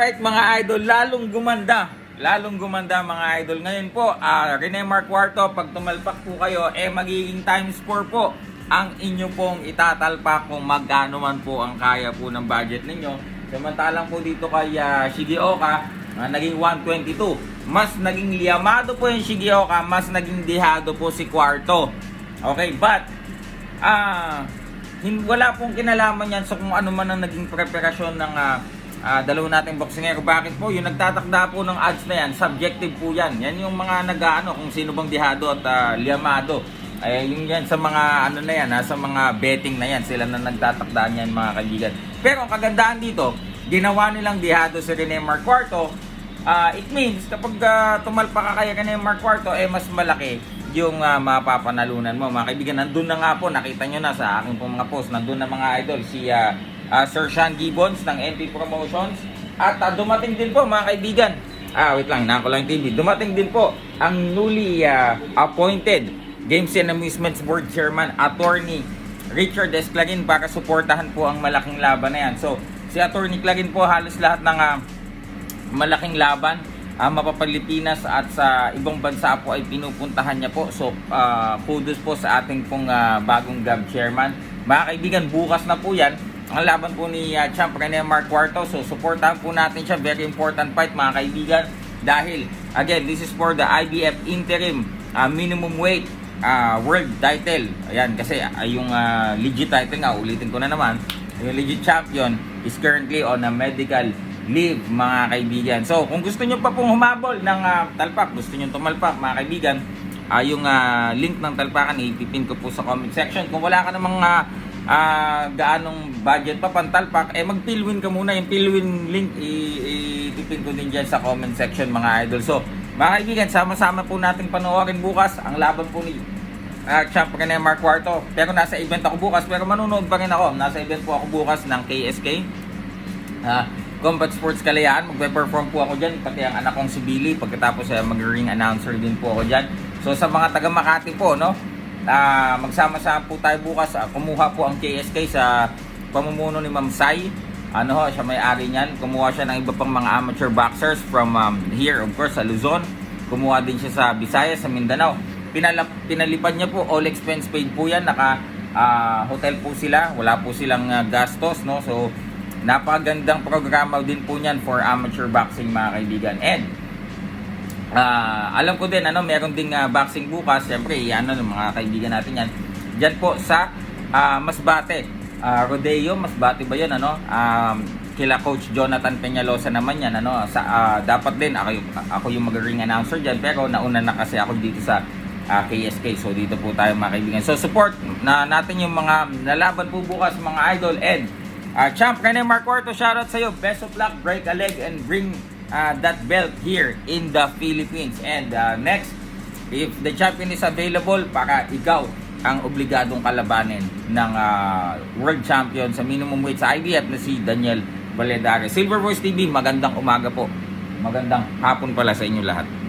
Alright mga idol, lalong gumanda. Lalong gumanda mga idol. Ngayon po, ah Rene Mark Cuarto, pag tumalpak po kayo, eh magiging times 4 po ang inyo pong itatalpak kung magkano man po ang kaya po ng budget ninyo. Samantalang po dito kay ah, Shigioka, ah, naging 122. Mas naging liyamado po yung Shigioka, mas naging dihado po si Cuarto. Okay, but ah hin- wala pong kinalaman yan sa kung ano man ang naging preparasyon ng ah, ah, dalawa nating boksingero. Bakit po? Yung nagtatakda po ng odds na yan, subjective po yan. Yan yung mga nag-ano, kung sino bang dihado at ah, liamado. Ay, yung yan sa mga ano na yan, ha, sa mga betting na yan, sila na nagtatakda niyan mga kaibigan. Pero ang kagandahan dito, ginawa nilang dihado si Rene Marcuarto, Ah, it means kapag uh, tumalpa ka kaya ka na yung Mark Quarto, eh mas malaki yung uh, mapapanalunan mo. Mga kaibigan, nandun na nga po, nakita nyo na sa aking pong mga post, nandun na mga idol, si ah, ah, Sir Sean Gibbons ng NP Promotions. At ah, dumating din po mga kaibigan, ah wait lang, nako lang TV, dumating din po ang newly ah, appointed Games and Amusements Board Chairman, Attorney Richard S. Para suportahan po ang malaking laban na yan. So, si Attorney Clagin po halos lahat ng ah, malaking laban uh, mapapalipinas at sa ibang bansa po ay pinupuntahan niya po. So, uh, kudos po sa ating pong ah, bagong GAB chairman. Mga kaibigan, bukas na po yan. Ang laban po ni uh, Champ Rene Mark Cuarto. So, supportahan po natin siya. Very important fight mga kaibigan. Dahil, again, this is for the IBF interim ah, minimum weight ah, world title. Ayan, kasi ah, yung ah, legit title nga, ulitin ko na naman. Yung legit champion is currently on a medical leave mga kaibigan. So, kung gusto nyo pa pong humabol ng ah, talpak, gusto nyo tumalpak mga kaibigan, ah, yung ah, link ng talpakan, ipipin ko po sa comment section. Kung wala ka namang ah, ah, gaanong budget pa pantalpak, eh mag-pillwin ka muna. Yung pillwin link, i- ipipin ko din dyan sa comment section mga idol. So, mga kaibigan, sama-sama po natin panoorin bukas ang laban po ni uh, champ Rene Mark Cuarto. Pero nasa event ako bukas, pero manunood pa rin ako. Nasa event po ako bukas ng KSK. Ah, Combat Sports Kalayaan, magpe-perform po ako dyan, pati ang anak kong si Billy, pagkatapos uh, mag-ring announcer din po ako dyan. So sa mga taga Makati po, no, ah, magsama-sama po tayo bukas, ah, kumuha po ang KSK sa pamumuno ni Ma'am Sai. Ano ho, siya may-ari niyan. Kumuha siya ng iba pang mga amateur boxers from um, here, of course, sa Luzon. Kumuha din siya sa Visayas, sa Mindanao. Pinalap, pinalipad niya po, all expense paid po yan. Naka ah, hotel po sila, wala po silang ah, gastos, no? So, napagandang programa din po niyan for amateur boxing mga kaibigan. And ah, alam ko din ano, meron ding ah, boxing bukas. Siyempre, ano ng mga kaibigan natin yan. Diyan po sa ah, Masbate. Ah, Rodeo, Masbate ba 'yon ano? Um, kila coach Jonathan Peñalosa naman yan ano sa ah, dapat din ako yung, ako yung mag-ring announcer diyan pero nauna na kasi ako dito sa ah, KSK so dito po tayo mga kaibigan so support na natin yung mga nalaban po bukas mga idol and Ah, champ, Rene Marcorto, shoutout sa'yo. Best of luck, break a leg, and bring ah, that belt here in the Philippines. And ah, next, if the champion is available, para ikaw ang obligadong kalabanin ng ah, world champion sa minimum weight sa IBF na si Daniel Valladares. Silver Voice TV, magandang umaga po. Magandang hapon pala sa inyo lahat.